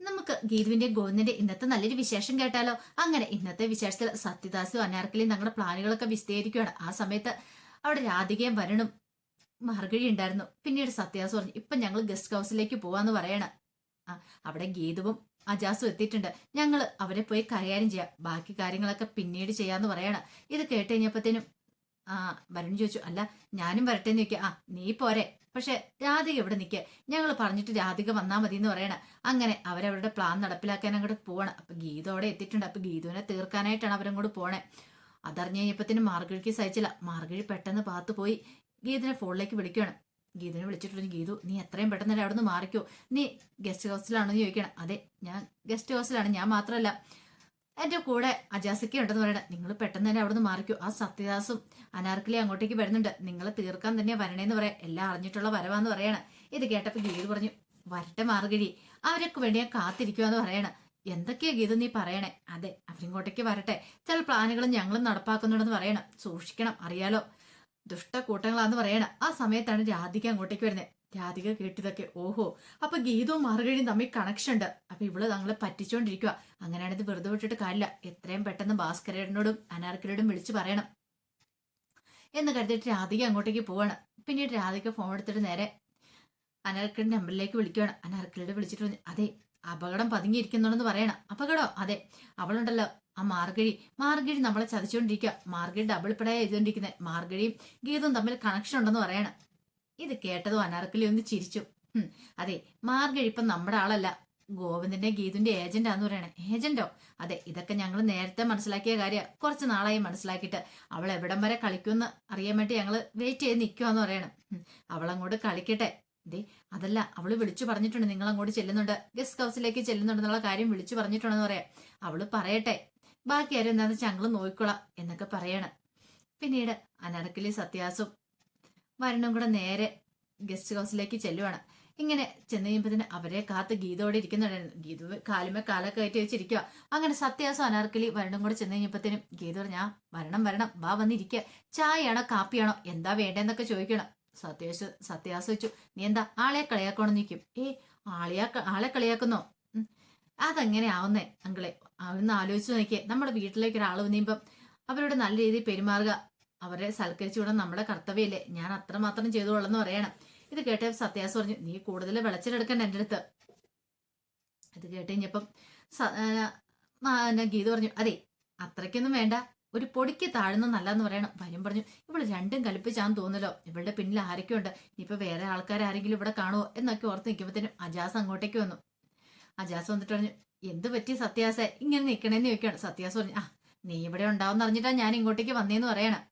നമുക്ക് ഗീതുവിന്റെ ഗോവിന്ദന്റെ ഇന്നത്തെ നല്ലൊരു വിശേഷം കേട്ടാലോ? അങ്ങനെ ഇന്നത്തെ വിശേഷത്തിൽ സത്യദാസും അനാർക്കലിയും തങ്ങളുടെ പ്ലാനുകളൊക്കെ വിശദീകരിക്കുകയാണ്. ആ സമയത്ത് അവിടെ രാധികയും വരണം മാർഗഴി ഉണ്ടായിരുന്നു. പിന്നീട് സത്യദാസ് പറഞ്ഞു ഇപ്പൊ ഞങ്ങൾ ഗസ്റ്റ് ഹൗസിലേക്ക് പോവാന്ന് പറയണ. ആ അവിടെ ഗീതുവും അജാസും എത്തിയിട്ടുണ്ട്. ഞങ്ങൾ അവരെ പോയി കൈകാര്യം ചെയ്യാം. ബാക്കി കാര്യങ്ങളൊക്കെ പിന്നീട് ചെയ്യാന്ന് പറയണ. ഇത് കേട്ട് കഴിഞ്ഞപ്പോഴത്തേനും ആ വരൺ ചോദിച്ചു അല്ല ഞാനും വരട്ടെ എന്ന് ചോദിക്കാം ആ നീ പോരെ. പക്ഷെ രാധിക ഇവിടെ നിൽക്കുക ഞങ്ങൾ പറഞ്ഞിട്ട് രാധിക വന്നാൽ മതി എന്ന് പറയണ. അങ്ങനെ അവരവരുടെ പ്ലാൻ നടപ്പിലാക്കാൻ അങ്ങോട്ട് പോവാണ്. അപ്പൊ ഗീതോടെ എത്തിയിട്ടുണ്ട്. അപ്പൊ ഗീതുവിനെ തീർക്കാനായിട്ടാണ് അവരങ്ങോട്ട് പോണേ. അതറിഞ്ഞു കഴിഞ്ഞപ്പത്തിന് മാർഗഴിക്ക് സഹിച്ചില്ല. മാർഗഴി പെട്ടെന്ന് പാത്ത് പോയി. ഗീതിനെ ഫോണിലേക്ക് വിളിക്കുകയാണ് ഗീതിനെ വിളിച്ചിട്ടുണ്ട് ഗീതു നീ എത്രയും പെട്ടെന്ന് അവിടെ നിന്ന് മാറിക്കോ? നീ ഗസ്റ്റ് ഹൗസിലാണെന്ന് ചോദിക്കണം. അതെ ഞാൻ ഗസ്റ്റ് ഹൗസിലാണ് ഞാൻ മാത്രമല്ല എന്റെ കൂടെ അജാസൊക്കെ ഉണ്ടെന്ന് പറയണത് നിങ്ങൾ പെട്ടെന്ന് തന്നെ അവിടെ നിന്ന് മാറിക്കൂ. ആ സത്യദാസും അനാർക്കലി അങ്ങോട്ടേക്ക് വരുന്നുണ്ട്. നിങ്ങളെ തീർക്കാൻ തന്നെ വരണേന്ന് പറയാം. എല്ലാം അറിഞ്ഞിട്ടുള്ള വരവാന്ന് പറയണ. ഇത് കേട്ടപ്പോൾ ഗീത് പറഞ്ഞു വരട്ടെ മാർഗഴി. അവരൊക്കെ വേണ്ടി ഞാൻ കാത്തിരിക്കുവാന്ന് പറയണ. എന്തൊക്കെയാ ഗീത നീ പറയണേ? അതെ അവരിങ്ങോട്ടേക്ക് വരട്ടെ. ചില പ്ലാനുകളും ഞങ്ങളും നടപ്പാക്കുന്നുണ്ടെന്ന് പറയണം. സൂക്ഷിക്കണം അറിയാലോ. ദുഷ്ട കൂട്ടങ്ങളാന്ന് പറയണ. ആ സമയത്താണ് രാധിക അങ്ങോട്ടേക്ക് വരുന്നത് രാധിക കേട്ടതൊക്കെ ഓഹോ. അപ്പൊ ഗീതവും മാർഗഴിയും തമ്മിൽ കണക്ഷൻ ഉണ്ട്. അപ്പൊ ഇവൾ തങ്ങളെ പറ്റിച്ചോണ്ടിരിക്കുക അങ്ങനെയാണിത് വെറുതെ വിട്ടിട്ട് കാര്യമില്ല. എത്രയും പെട്ടെന്ന് ഭാസ്കരനോടും അനാർക്കലോടും വിളിച്ചു പറയണം. എന്ന് കരുതിയിട്ട് രാധിക അങ്ങോട്ടേക്ക് പോവാണ്. പിന്നീട് രാധിക ഫോൺ എടുത്തിട്ട് നേരെ അനാർക്കലിന്റെ നമ്പറിലേക്ക് വിളിക്കുകയാണ് അനാർക്കലോട് വിളിച്ചിട്ട് പറഞ്ഞു അതെ അപകടം പതുങ്ങിയിരിക്കുന്നുണ്ടെന്ന് പറയണം. അപകടം? അതെ. അവളുണ്ടല്ലോ ആ മാർഗഴി. മാർഗഴി നമ്മളെ ചതിച്ചുകൊണ്ടിരിക്കുക മാർഗഴി ഡബിൾ പടയാ ചെയ്തുകൊണ്ടിരിക്കുന്നത് മാർഗഴിയും ഗീതവും തമ്മിൽ കണക്ഷൻ ഉണ്ടെന്ന് പറയണം. ഇത് കേട്ടതും അനാർക്കലി ഒന്ന് ചിരിച്ചു. അതെ മാർഗഴി ഇപ്പം നമ്മുടെ ആളല്ല. ഗോവിന്ദന്റെ ഗീതുന്റെ ഏജന്റാന്ന് പറയണേ. ഏജന്റോ? അതെ ഇതൊക്കെ ഞങ്ങൾ നേരത്തെ മനസ്സിലാക്കിയ കാര്യം. കുറച്ച് നാളായി മനസ്സിലാക്കിയിട്ട്. അവൾ എവിടം വരെ കളിക്കുമെന്ന് അറിയാൻ വേണ്ടി ഞങ്ങൾ വെയിറ്റ് ചെയ്ത് നിൽക്കുവാന്ന് പറയണം. അവളങ്ങോട്ട് കളിക്കട്ടെ. ദേ അതല്ല അവൾ വിളിച്ചു പറഞ്ഞിട്ടുണ്ട്. നിങ്ങൾ അങ്ങോട്ട് ചെല്ലുന്നുണ്ട്. ഗസ്റ്റ് ഹൗസിലേക്ക് ചെല്ലുന്നുണ്ടെന്നുള്ള കാര്യം വിളിച്ചു പറഞ്ഞിട്ടുണ്ടെന്ന് പറയാം. അവൾ പറയട്ടെ. ബാക്കി ആരും എന്താണെന്ന് വെച്ചാൽ ഞങ്ങൾ നോക്കിക്കൊള്ളാം എന്നൊക്കെ പറയണം. പിന്നീട് അനർക്കലി സത്യാസും വരണും കൂടെ നേരെ ഗസ്റ്റ് ഹൗസിലേക്ക് ചെല്ലുവാണ്. ഇങ്ങനെ ചെന്ന് കഴിയുമ്പോഴത്തേന് അവരെ കാത്ത് ഗീതോടെ ഇരിക്കുന്നുണ്ടായിരുന്നു. ഗീതു കാലുമേ കാലൊക്കെ കയറ്റി വെച്ചിരിക്കുക അങ്ങനെ സത്യാസം അനാർക്കലി വരണം കൂടെ ചെന്ന് കഴിഞ്ഞപ്പോഴത്തേനും ഗീത പറഞ്ഞാ വരണം വരണം. വാ വന്നിരിക്കുക ചായയാണോ കാപ്പിയാണോ എന്താ വേണ്ടതെന്നൊക്കെ ചോദിക്കണം. സത്യാസ് സത്യാസ് വെച്ചു നീ എന്താ ആളെ കളിയാക്കണമെന്ന് നിൽക്കും ഏ ആളെയാ ആളെ കളിയാക്കുന്നോ. അതെങ്ങനെ ആവുന്നേ അങ്കിളെ? ഒന്ന് ആലോചിച്ച് നോക്കിയേ. നമ്മുടെ വീട്ടിലേക്ക് ഒരാൾ വന്നിപ്പം അവരോട് നല്ല രീതിയിൽ പെരുമാറുക അവരെ സൽക്കരിച്ചു വിടാൻ നമ്മുടെ കർത്തവ്യല്ലേ? ഞാൻ അത്രമാത്രം ചെയ്തോളെന്ന് പറയണം. ഇത് കേട്ട സത്യാസ് പറഞ്ഞു നീ കൂടുതൽ വിളച്ചിലെടുക്കണ്ട എന്റെ അടുത്ത്. ഇത് കേട്ട് കഴിഞ്ഞപ്പം ഗീത പറഞ്ഞു അതെ അത്രയ്ക്കൊന്നും വേണ്ട. ഒരു പൊടിക്ക് താഴ്ന്ന നല്ലതെന്ന് പറയണം. വരും പറഞ്ഞു ഇവൾ രണ്ടും കൽപ്പിച്ചാന്ന് തോന്നലോ ഇവളുടെ പിന്നിൽ ആരൊക്കെ ഉണ്ട്. ഇനിയിപ്പോ വേറെ ആൾക്കാരാരെങ്കിലും ഇവിടെ കാണുമോ എന്നൊക്കെ ഓർത്ത് നിൽക്കുമ്പോഴത്തേനും അജാസ് അങ്ങോട്ടേക്ക് വന്നു. അജാസ് വന്നിട്ട് പറഞ്ഞു എന്ത് പറ്റി സത്യാസെ? ഇങ്ങനെ നിൽക്കണേന്ന് ചോദിക്കുകയാണ്. സത്യാസ് പറഞ്ഞു ആ നീ ഇവിടെ ഉണ്ടാവും അറിഞ്ഞിട്ടാ ഞാൻ ഇങ്ങോട്ടേക്ക് വന്നേന്ന് പറയണം.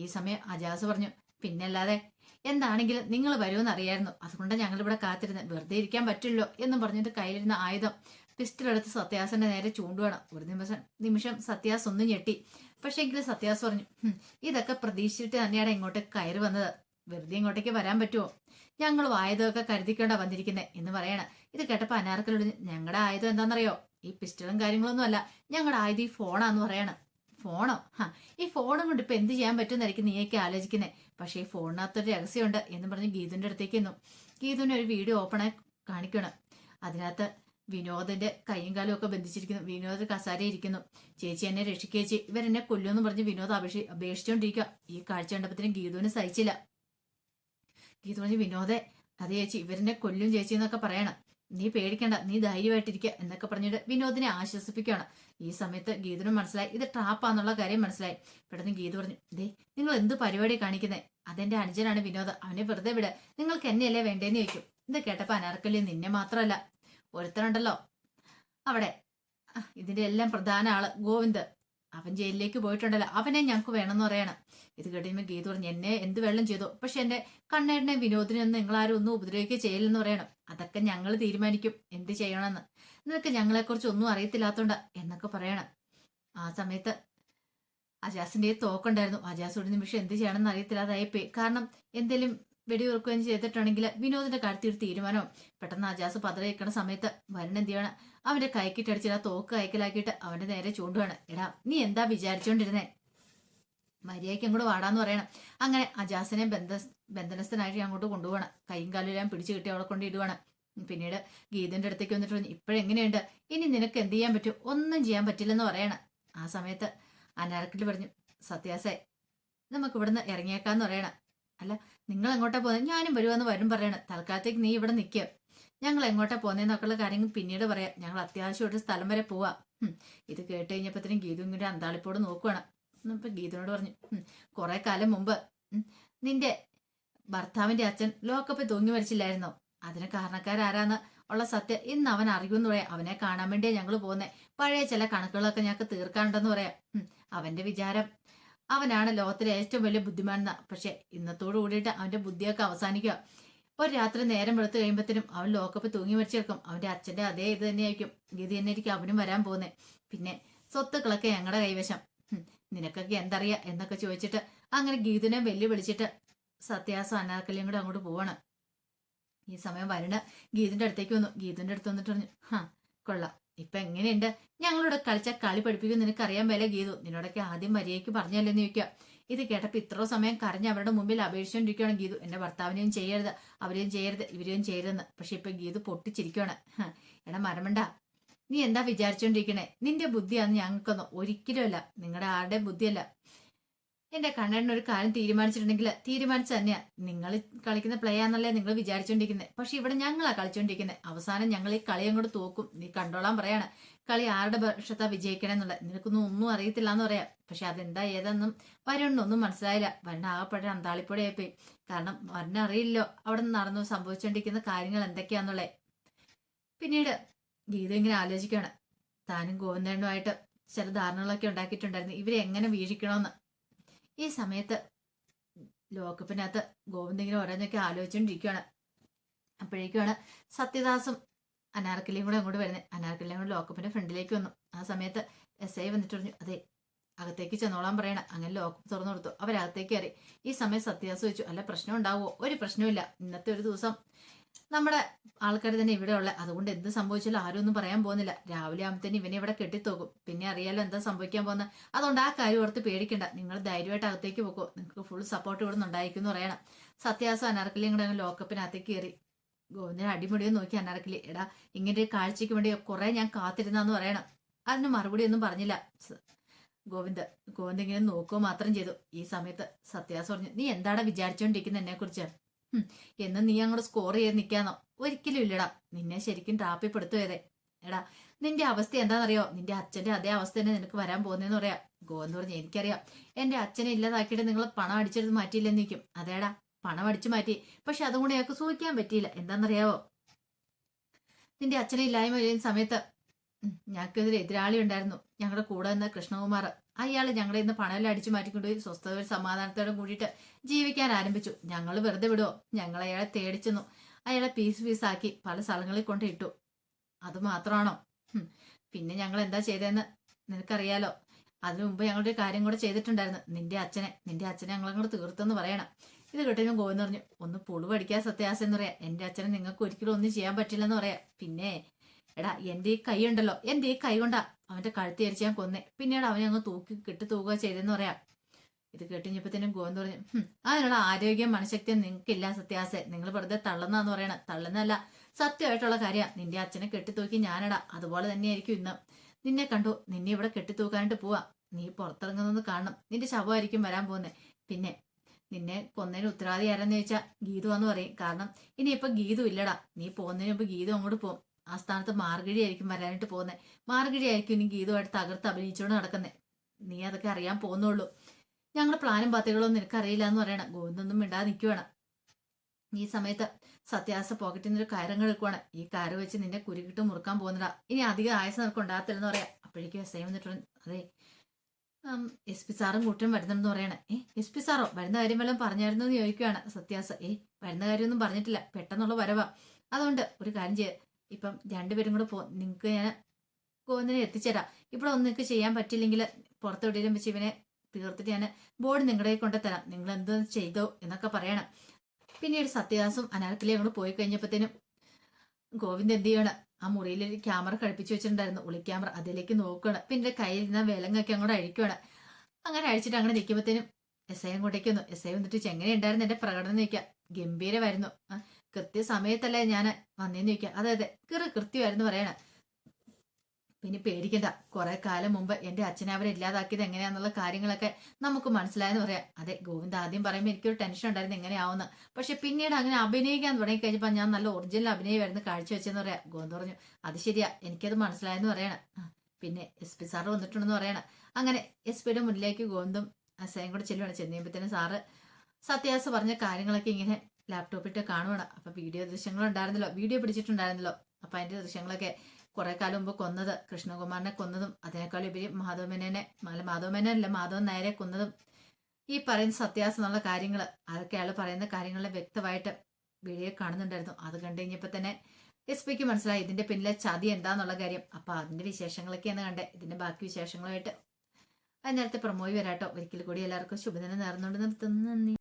ഈ സമയം അജാസ് പറഞ്ഞു പിന്നല്ലാതെ എന്താണെങ്കിലും നിങ്ങൾ വരുമെന്ന് അറിയായിരുന്നു അതുകൊണ്ട് ഞങ്ങൾ ഇവിടെ കാത്തിരുന്ന്. വെറുതെ ഇരിക്കാൻ പറ്റില്ലോ എന്ന് പറഞ്ഞിട്ട് കയ്യിലിരുന്ന ആയുധം പിസ്റ്റൾ എടുത്ത് സത്യാസന്റെ നേരെ ചൂണ്ടുവാണ്. ഒരു നിമിഷം നിമിഷം സത്യാസ് ഒന്നും ഞെട്ടി. പക്ഷെ എങ്കിലും സത്യാസ് പറഞ്ഞു ഇതൊക്കെ പ്രതീക്ഷിച്ചിട്ട് തന്നെയാണ് ഇങ്ങോട്ട് കയറി വന്നത്. വെറുതെ ഇങ്ങോട്ടേക്ക് വരാൻ പറ്റുമോ ഞങ്ങൾ ആയുധമൊക്കെ കരുതിക്കൊണ്ടാ വന്നിരിക്കുന്നത് എന്ന് പറയണ. ഇത് കേട്ടപ്പോൾ അനാർക്കലോട് ഞങ്ങളുടെ ആയുധം എന്താണെന്നറിയോ ഈ പിസ്റ്റളും കാര്യങ്ങളൊന്നും അല്ല ഞങ്ങളുടെ ആയുധം ഈ ഫോണാന്ന് പറയണം. ഫോണോ? ഈ ഫോണും കൊണ്ട് ഇപ്പൊ എന്ത് ചെയ്യാൻ പറ്റുമെന്നായിരിക്കും നീയൊക്കെ ആലോചിക്കുന്നത് പക്ഷേ ഈ ഫോണിനകത്തൊരു രഹസ്യമുണ്ട് എന്ന് പറഞ്ഞ് ഗീതുന്റെ അടുത്തേക്ക് എന്നു ഗീതുവിനെ ഒരു വീഡിയോ ഓപ്പണായി കാണിക്കണം അതിനകത്ത് വിനോദിന്റെ കൈയും കാലും ഒക്കെ ബന്ധിച്ചിരിക്കുന്നു. വിനോദ് കസാര ഇരിക്കുന്നു. ചേച്ചി എന്നെ രക്ഷിക്കേച്ചി ഇവരെന്നെ കൊല്ലുമെന്ന് പറഞ്ഞ് വിനോദ് അപേക്ഷ അപേക്ഷിച്ചോണ്ടിരിക്കുക ഈ കാഴ്ച കണ്ടപ്പോഴത്തേനും ഗീതുവിന് സഹിച്ചില്ല. ഗീതു പറഞ്ഞു വിനോദെ അതെ ചേച്ചി ഇവരെന്നെ കൊല്ലും ചേച്ചി എന്നൊക്കെ പറയണം. നീ പേടിക്കണ്ട നീ ധൈര്യമായിട്ടിരിക്കുക എന്നൊക്കെ പറഞ്ഞിട്ട് വിനോദിനെ ആശ്വസിപ്പിക്കുകയാണ്. ഈ സമയത്ത് ഗീതനും മനസ്സിലായി. ഇത് ട്രാപ്പാന്നുള്ള കാര്യം മനസ്സിലായി. പെട്ടെന്ന് ഗീത പറഞ്ഞു ദേ നിങ്ങൾ എന്ത് പരിപാടി കാണിക്കുന്നത് അതെന്റെ അനുജനാണ് വിനോദ്. അവനെ വെറുതെ വിട്. നിങ്ങൾക്ക് എന്നെയല്ലേ വേണ്ടേന്ന് ചോദിക്കും. ഇത് കേട്ടപ്പോ അനാർക്കലി നിന്നെ മാത്രമല്ല. ഒരുത്തനുണ്ടല്ലോ അവിടെ. ഇതിന്റെ എല്ലാം പ്രധാന ആൾ ഗോവിന്ദ്. അവൻ ജയിലിലേക്ക് പോയിട്ടുണ്ടല്ലോ. അവനെ ഞങ്ങൾക്ക് വേണമെന്ന് പറയണം. ഇത് കേട്ടിരുമ്പോൾ ഗീത പറഞ്ഞു എന്നെ എന്ത് വെള്ളം ചെയ്തു? പക്ഷെ എന്റെ കണ്ണേടിനെ വിനോദിനൊന്നും നിങ്ങളാരും ഒന്നും ഉപദ്രവിക്കുക ചെയ്യില്ലെന്ന് പറയണം. അതൊക്കെ ഞങ്ങൾ തീരുമാനിക്കും. എന്ത് ചെയ്യണമെന്ന്. നിനക്ക് ഞങ്ങളെക്കുറിച്ച് ഒന്നും അറിയത്തില്ലാത്തോണ്ട എന്നൊക്കെ പറയണം. ആ സമയത്ത് അജാസിന്റെ തോക്കുണ്ടായിരുന്നു അജാസ് ഒരു നിമിഷം എന്ത് ചെയ്യണമെന്ന് അറിയത്തില്ലാതായി പോയി. കാരണം എന്തെങ്കിലും വെടിയുറക്കുകയും ചെയ്തിട്ടുണ്ടെങ്കിൽ വിനോദിന്റെ കാര്യത്തിൽ ഒരു തീരുമാനവും. പെട്ടെന്ന് അജാസ് പതറി നിൽക്കണ സമയത്ത് വരണെന്ത് ചെയ്യണം? അവന്റെ കൈക്കിട്ടടിച്ചിട്ട് ആ തോക്ക് കൈക്കലാക്കിയിട്ട് അവന്റെ നേരെ ചൂണ്ടുവാണ്. എടാ നീ എന്താ വിചാരിച്ചോണ്ടിരുന്നേ? മര്യാദയ്ക്ക് അങ്ങോട്ട് വാടാന്ന് പറയണം. അങ്ങനെ അജാസിനെ ബന്ധ ബന്ധനസ്ഥനായിട്ട് അങ്ങോട്ട് കൊണ്ടുപോകണം. കൈയും കാലും പിടിച്ചു കിട്ടി അവളെ കൊണ്ട് ഇടുവാണ്. പിന്നീട് ഗീതന്റെ അടുത്തേക്ക് വന്നിട്ട് പറഞ്ഞു ഇപ്പോഴെങ്ങനെയുണ്ട്? ഇനി നിനക്ക് എന്ത് ചെയ്യാൻ പറ്റും? ഒന്നും ചെയ്യാൻ പറ്റില്ലെന്ന് പറയണം. ആ സമയത്ത് അനാർക്കിൽ പറഞ്ഞു സത്യാസേ നമുക്ക് ഇവിടുന്ന് ഇറങ്ങിയേക്കാന്ന് പറയണം. അല്ല നിങ്ങൾ എങ്ങോട്ടാ പോകുന്നത് ഞാനും വരുവാന്ന് വരും പറയണം. തൽക്കാലത്തേക്ക് നീ ഇവിടെ നിൽക്കുക ഞങ്ങൾ എങ്ങോട്ടാ പോകുന്നതെന്നൊക്കെയുള്ള കാര്യങ്ങൾ പിന്നീട് പറയാം. ഞങ്ങൾ അത്യാവശ്യമായിട്ട് സ്ഥലം വരെ പോവാ. ഇത് കേട്ട് കഴിഞ്ഞപ്പോഴത്തേനും ഗീതു ഇങ്ങനെ അന്താളിപ്പോട് നോക്കുവാണ്. ഇപ്പൊ ഗീതനോട് പറഞ്ഞു "ഉം, കുറെ കാലം മുമ്പ് നിന്റെ ഭർത്താവിന്റെ അച്ഛൻ ലോക്കപ്പ് തൂങ്ങി മരിച്ചില്ലായിരുന്നോ? അതിന് കാരണക്കാരാരാന്ന് ഉള്ള സത്യം ഇന്ന് അവൻ അറിയുമെന്ന് പറയാം. അവനെ കാണാൻ വേണ്ടിയാ ഞങ്ങൾ പോകുന്നത് പഴയ ചില കണക്കുകളൊക്കെ ഞങ്ങൾക്ക് തീർക്കാനുണ്ടെന്ന് പറയാം. അവന്റെ വിചാരം അവനാണ് ലോകത്തിലെ ഏറ്റവും വലിയ ബുദ്ധിമാനെന്ന. പക്ഷെ ഇന്നത്തോടു കൂടിയിട്ട് അവന്റെ ബുദ്ധിയൊക്കെ അവസാനിക്കുക ഒരു രാത്രി നേരം വെളുത്തു കഴിയുമ്പോഴത്തേനും അവൻ ലോക്കപ്പ് തൂങ്ങി മരിച്ചു കിടക്കും. അവന്റെ അച്ഛന്റെ അതേ ഇത് തന്നെയായിരിക്കും. ഗതി തന്നെ ആയിരിക്കും അവനും വരാൻ പോകുന്നത് പിന്നെ സ്വത്തുക്കളൊക്കെ ഞങ്ങളുടെ കൈവശം. നിനക്കൊക്കെ എന്തറിയാ എന്നൊക്കെ ചോദിച്ചിട്ട് അങ്ങനെ ഗീതുനെ വെല്ലുവിളിച്ചിട്ട് സത്യാസം അനാർക്കലിയും കൂടെ അങ്ങോട്ട് പോവാണ്. ഈ സമയം വരണ ഗീതിന്റെ അടുത്തേക്ക് വന്നു. ഗീതിന്റെ അടുത്ത് വന്നിട്ട് പറഞ്ഞു ഹാ കൊള്ളാം. ഇപ്പൊ എങ്ങനെയുണ്ട്? ഞങ്ങളോട് കളിച്ച കളി പഠിപ്പിക്കും നിനക്ക് അറിയാൻ വേല ഗീതു. നിന്നോടൊക്കെ ആദ്യം മര്യാദയ്ക്ക് പറഞ്ഞല്ലെന്ന് ചോദിക്കുക. ഇത് കേട്ടപ്പോ ഇത്ര സമയം കരഞ്ഞ് അവരുടെ മുമ്പിൽ അപേക്ഷിച്ചുകൊണ്ടിരിക്കുകയാണ് ഗീതു. എന്റെ ഭർത്താവിനെയും ചെയ്യരുത് അവരെയും ചെയ്യരുത് ഇവരെയും ചെയ്യരുതെന്ന്. പക്ഷെ ഇപ്പൊ ഗീതു പൊട്ടിച്ചിരിക്കുകയാണ്. എടാ മരമണ്ട നീ എന്താ വിചാരിച്ചോണ്ടിരിക്കണേ? നിന്റെ ബുദ്ധിയാന്ന് ഞങ്ങൾക്കൊന്നും ഒരിക്കലുമല്ല നിങ്ങളുടെ ആരുടെ ബുദ്ധിയല്ല? എന്റെ കണ്ണേട്ടൻ ഒരു കാര്യം തീരുമാനിച്ചിട്ടുണ്ടെങ്കിൽ തീരുമാനിച്ചു തന്നെയാ. നിങ്ങൾ കളിക്കുന്ന പ്ലേ ആണെന്നല്ലേ നിങ്ങൾ വിചാരിച്ചോണ്ടിരിക്കുന്നത് പക്ഷെ ഇവിടെ ഞങ്ങളാ കളിച്ചോണ്ടിരിക്കുന്നത് അവസാനം ഞങ്ങൾ ഈ കളി അങ്ങോട്ട് തോക്കും. നീ കണ്ടോളാൻ പറയാണ്. കളി ആരുടെ പക്ഷത്താ വിജയിക്കണമെന്നുള്ളത് നിനക്കൊന്നും ഒന്നും അറിയത്തില്ല എന്ന് പറയാം. പക്ഷെ അതെന്താ ഏതെന്നും വരുണ്ണൊന്നും മനസ്സിലായില്ല. വരണ ആകെപ്പെട്ട അന്താളിപ്പൊടിയായിപ്പോയി കാരണം വരുണ അറിയില്ലോ അവിടെ നടന്നു സംഭവിച്ചുകൊണ്ടിരിക്കുന്ന കാര്യങ്ങൾ എന്തൊക്കെയാന്നുള്ളേ. പിന്നീട് ഗീത ഇങ്ങനെ ആലോചിക്കുകയാണ്. താനും ഗോവിന്ദനുമായിട്ട് ചില ധാരണകളൊക്കെ ഉണ്ടാക്കിയിട്ടുണ്ടായിരുന്നു. ഇവരെ എങ്ങനെ വീക്ഷിക്കണമെന്ന് ഈ സമയത്ത് ലോക്കപ്പിനകത്ത് ഗോവിന്ദ ഇങ്ങനെ ഓരോന്നൊക്കെ ആലോചിച്ചുകൊണ്ടിരിക്കുകയാണ് അപ്പോഴേക്കുമാണ് സത്യദാസും അനാർക്കലിയും കൂടെ അങ്ങോട്ട് വരുന്നത് അനാർക്കലിയും കൂടെ ലോക്കപ്പിന്റെ ഫ്രണ്ടിലേക്ക് വന്നു. ആ സമയത്ത് എസ് ഐ വന്നിട്ട് പറഞ്ഞു അതെ അകത്തേക്ക് ചെന്നോളാൻ പറയണം. അങ്ങനെ ലോക്കപ്പ് തുറന്നു കൊടുത്തു. അവരകത്തേക്ക് കയറി. ഈ സമയം സത്യാസ് ചോദിച്ചു അല്ല പ്രശ്നം ഉണ്ടാവുമോ? ഒരു പ്രശ്നവുമില്ല. ഇന്നത്തെ ഒരു ദിവസം നമ്മുടെ ആൾക്കാർ തന്നെ ഇവിടെ ഉള്ള. അതുകൊണ്ട് എന്ത് സംഭവിച്ചാലും ആരും ഒന്നും പറയാൻ പോകുന്നില്ല. രാവിലെ ആകുമ്പത്തേന് ഇവനെ ഇവിടെ കെട്ടിത്തോക്കും. പിന്നെ അറിയാലോ എന്താ സംഭവിക്കാൻ പോകുന്നത് അതുകൊണ്ട് ആ കാര്യം ഓർത്ത് പേടിക്കണ്ട. നിങ്ങൾ ധൈര്യമായിട്ട് അകത്തേക്ക് പോക്കോ. നിങ്ങൾക്ക് ഫുൾ സപ്പോർട്ട് ഇവിടെ നിന്നുണ്ടായിരിക്കും എന്ന് പറയണം. സത്യാസം അനാർക്കലിയും കൂടെ ലോക്കപ്പിനകത്തേക്ക് കയറി ഗോവിന്ദൻ അടിമുടിയും നോക്കി അനാർക്കലി. എടാ ഇങ്ങനെ ഒരു കാഴ്ചയ്ക്ക് വേണ്ടി കുറെ ഞാൻ കാത്തിരുന്നാന്ന് പറയണം. അതിന് മറുപടി ഒന്നും പറഞ്ഞില്ല. ഗോവിന്ദ ഗോവിന്ദ് ഇങ്ങനെ നോക്കുക മാത്രം ചെയ്തു. ഈ സമയത്ത് സത്യാസ് പറഞ്ഞു നീ എന്താടാ വിചാരിച്ചോണ്ടിരിക്കുന്നത് എന്നെ കുറിച്ച് എന്ന് നീ അങ്ങോട്ട് സ്കോർ ചെയ്ത് നിൽക്കാന്നോ ഒരിക്കലും ഇല്ലടാ. നിന്നെ ശരിക്കും ട്രാപ്പിൽ പെടുത്തുവരെ എടാ നിന്റെ അവസ്ഥ എന്താണെന്നറിയോ നിന്റെ അച്ഛന്റെ അതേ അവസ്ഥ തന്നെ നിനക്ക് വരാൻ പോകുന്നതെന്ന് പറയാം. ഗോവെന്ന് പറഞ്ഞു എനിക്കറിയാം. എന്റെ അച്ഛനെ ഇല്ലാതാക്കിയിട്ട് നിങ്ങൾ പണം അടിച്ചെടുത്ത് മാറ്റിയില്ലെന്ന് നിൽക്കും അതേടാ പണം അടിച്ചു മാറ്റി. പക്ഷെ അതും കൂടെ ഞങ്ങൾക്ക് സൂഹിക്കാൻ പറ്റിയില്ല. എന്താണെന്നറിയാവോ നിന്റെ അച്ഛനെ ഇല്ലായ്മ സമയത്ത് ഉം, ഞങ്ങൾക്കൊരു എതിരാളി ഉണ്ടായിരുന്നു. ഞങ്ങളുടെ കൂടെ നിന്ന കൃഷ്ണകുമാർ അയാൾ ഞങ്ങളെ ഇന്ന് പണമെല്ലാം അടിച്ചു മാറ്റിക്കൊണ്ടുപോയി സ്വസ്ഥത സമാധാനത്തോടെ കൂടിയിട്ട് ജീവിക്കാൻ ആരംഭിച്ചു. ഞങ്ങൾ വെറുതെ വിടുവോ? ഞങ്ങൾ അയാളെ തേടിച്ചെന്നു അയാളെ പീസ് പീസാക്കി പല സ്ഥലങ്ങളിൽ കൊണ്ട് ഇട്ടു. അത് മാത്രമാണോ? പിന്നെ ഞങ്ങൾ എന്താ ചെയ്തതെന്ന് നിനക്കറിയാലോ? അതിനു മുമ്പ് ഞങ്ങളുടെ കാര്യം കൂടെ ചെയ്തിട്ടുണ്ടായിരുന്നു. നിന്റെ അച്ഛനെ നിന്റെ അച്ഛനെ ഞങ്ങളങ്ങോട്ട് തീർത്തെന്ന് പറയണം. ഇത് കേട്ടപ്പോൾ ഗോവിന്ദ് പറഞ്ഞു ഒന്ന് പുളു പഠിക്കാൻ സത്യാസെന്ന് പറയാം. എന്റെ അച്ഛനെ നിങ്ങൾക്ക് ഒരിക്കലും ഒന്നും ചെയ്യാൻ പറ്റില്ലെന്ന് പറയാം. പിന്നെ എടാ എന്റെ ഈ കൈ ഉണ്ടല്ലോ. എന്റെ ഈ കൈ കൊണ്ടാ അവന്റെ കഴുത്തി അരിച്ച് ഞാൻ കൊന്നേ. പിന്നീട് അവനെ അങ്ങ് തൂക്കി കെട്ടി തൂക്കുക ചെയ്തെന്ന് പറയാം. ഇത് കേട്ടിഞ്ഞപ്പത്തേനും ഗോവിന്ദ് പറഞ്ഞു "ഹും, അതിനുള്ള ആരോഗ്യം മനഃശക്തിയും നിങ്ങൾക്കില്ല സത്യാസെ. നിങ്ങൾ വെറുതെ തള്ളുന്നാന്ന് പറയണ. തള്ളുന്നല്ല സത്യമായിട്ടുള്ള കാര്യമാണ് നിന്റെ അച്ഛനെ കെട്ടിത്തൂക്കി ഞാനടാ. അതുപോലെ തന്നെയായിരിക്കും ഇന്ന്. നിന്നെ കണ്ടു നിന്നെ ഇവിടെ കെട്ടിത്തൂക്കാനായിട്ട് പോവാ. നീ പുറത്തിറങ്ങുന്നത് കാണണം. നിന്റെ ശവമായിരിക്കും വരാൻ പോകുന്നത് പിന്നെ നിന്നെ കൊന്നതിന് ഉത്തരവാദി ആരെന്ന് ചോദിച്ചാൽ ഗീതു എന്ന് പറയും. കാരണം ഇനിയിപ്പൊ ഗീതു ഇല്ലടാ. നീ പോകുന്നതിന് മുമ്പ് ഗീതു അങ്ങോട്ട് പോകും. ആ സ്ഥാനത്ത് മാർഗഴിയായിരിക്കും വരാനായിട്ട് പോകുന്നത് മാർഗഴിയായിരിക്കും ഇനി ഗീതുമായിട്ട് തകർത്ത് അഭിനയിച്ചുകൊണ്ട് നടക്കുന്നത് നീ അതൊക്കെ അറിയാൻ പോകുന്നുള്ളൂ. ഞങ്ങളുടെ പ്ലാനും പദ്ധതികളൊന്നും നിനക്കറിയില്ല എന്ന് പറയണം. ഗോവിന്ദൊന്നും മിണ്ടാതെ നിൽക്കുവാണ് ഈ സമയത്ത് സത്യാസ പോക്കറ്റിൽ നിന്നൊരു ഒരു കിടക്കുവാണ് ഈ കയറ് വെച്ച് നിന്നെ കുരുക്കിട്ട് മുറുക്കാൻ പോകുന്നതാ. ഇനി അധികം ആയസം നിനക്ക് ഉണ്ടാകത്തില്ലെന്ന് പറയാം. അപ്പോഴേക്കും എസ് ഐ വന്നിട്ടുണ്ട് അതെ എസ് പി സാറും കൂട്ടും വരുന്നുണ്ടെന്ന് പറയണേ. ഏ എസ് പി സാറോ വരുന്ന കാര്യം വല്ലതും പറഞ്ഞായിരുന്നു എന്ന് ചോദിക്കുകയാണ് സത്യാസ. ഏ വരുന്ന കാര്യമൊന്നും പറഞ്ഞിട്ടില്ല. പെട്ടെന്നുള്ള വരവാ. അതുകൊണ്ട് ഒരു കാര്യം ചെയ്യ. ഇപ്പം രണ്ടുപേരും കൂടെ പോ നിങ്ങൾക്ക് ഞാൻ ഗോവിന്ദനെ എത്തിച്ചേരാം. ഇവിടെ ഒന്നും നിങ്ങൾക്ക് ചെയ്യാൻ പറ്റില്ലെങ്കിൽ പുറത്തെവിടെയും വെച്ച് ഇവനെ തീർത്തിട്ട് ഞാൻ ബോർഡ് നിങ്ങളുടെ കൊണ്ട് തരാം. നിങ്ങൾ എന്തോ ചെയ്തോ എന്നൊക്കെ പറയണം. പിന്നീട് സത്യദാസും അനാർക്കലിയും ഞങ്ങൾ പോയി കഴിഞ്ഞപ്പോഴത്തേനും ഗോവിന്ദ് എന്ത് ചെയ്യണം? ആ മുറിയിൽ ഒരു ക്യാമറ ഘടിപ്പിച്ചു വെച്ചിട്ടുണ്ടായിരുന്നു. ഉളി ക്യാമറ അതിലേക്ക് നോക്കുകയാണ്. പിന്നെ കയ്യിൽ നിന്ന് വിലങ്ങൊക്കെ അങ്ങോട്ട് അഴിക്കുകയാണ്. അങ്ങനെ അഴിച്ചിട്ട് അങ്ങനെ നിൽക്കുമ്പോഴത്തേനും എസ് ഐ അങ്ങോട്ടേക്ക് വന്നു. എസ് ഐ വന്നിട്ട് എങ്ങനെ ഉണ്ടായിരുന്നു എന്റെ പ്രകടനം നിൽക്കുക ഗംഭീരമായിരുന്നു. കൃത്യസമയത്തല്ലേ ഞാൻ വന്നേന്ന് ചോദിക്കാം. അതെ അതെ കൃ കൃത്യമായിരുന്നു പറയണേ. പിന്നെ പേടിക്കണ്ട. കുറെ കാലം മുമ്പ് എന്റെ അച്ഛനെ അവരെ ഇല്ലാതാക്കിയത് എങ്ങനെയാന്നുള്ള കാര്യങ്ങളൊക്കെ നമുക്ക് മനസ്സിലായെന്ന് പറയാം. അതെ ഗോവിന്ദ് ആദ്യം പറയുമ്പോൾ എനിക്കൊരു ടെൻഷൻ ഉണ്ടായിരുന്നു എങ്ങനെയാവുന്ന. പക്ഷെ പിന്നീട് അങ്ങനെ അഭിനയിക്കാൻ തുടങ്ങി കഴിഞ്ഞപ്പോൾ ഞാൻ നല്ല ഒറിജിനൽ അഭിനയമായിരുന്നു കാഴ്ചവെച്ചെന്ന് പറയാം. ഗോവിന്ദ് പറഞ്ഞു അത് ശരിയാ. എനിക്കത് മനസ്സിലായെന്ന് പറയണം. പിന്നെ എസ് പി സാറ് വന്നിട്ടുണ്ടെന്ന് പറയണം. അങ്ങനെ എസ് പിയുടെ മുന്നിലേക്ക് ഗോവിന്ദും അസയും കൂടെ ചെല്ലുവാണ് ചെന്നീമ്പത്തേനും സാറ് സത്യാസ് പറഞ്ഞ കാര്യങ്ങളൊക്കെ ഇങ്ങനെ ലാപ്ടോപ്പിട്ട് കാണുവാണ്. അപ്പൊ വീഡിയോ ദൃശ്യങ്ങൾ ഉണ്ടായിരുന്നല്ലോ വീഡിയോ പിടിച്ചിട്ടുണ്ടായിരുന്നല്ലോ. അപ്പൊ അതിന്റെ ദൃശ്യങ്ങളൊക്കെ കുറെ കാലം മുമ്പ് കൊന്നത് കൃഷ്ണകുമാറിനെ കൊന്നതും അതിനേക്കാൾ ഉപരി മാധവമേനനെ അല്ല മാധവമേനല്ല മാധവൻ നായരെ കൊന്നതും ഈ പറയുന്ന സത്യാസം എന്നുള്ള കാര്യങ്ങൾ അതൊക്കെ അയാൾ പറയുന്ന കാര്യങ്ങളെ വ്യക്തമായിട്ട് വീഡിയോ കാണുന്നുണ്ടായിരുന്നു. അത് കണ്ടു കഴിഞ്ഞപ്പോൾ തന്നെ എസ് പിക്ക് മനസ്സിലായി ഇതിന്റെ പിന്നിലെ ചതി എന്താന്നുള്ള കാര്യം. അപ്പൊ അതിന്റെ വിശേഷങ്ങളൊക്കെയാണ് കണ്ടേ. ഇതിന്റെ ബാക്കി വിശേഷങ്ങളുമായിട്ട്. അതിനടുത്ത് പ്രമോയി വരാട്ടോ. ഒരിക്കൽ കൂടി എല്ലാവർക്കും ശുഭദിനം നേർന്നുകൊണ്ട് നിർത്തുന്നു. നന്ദി.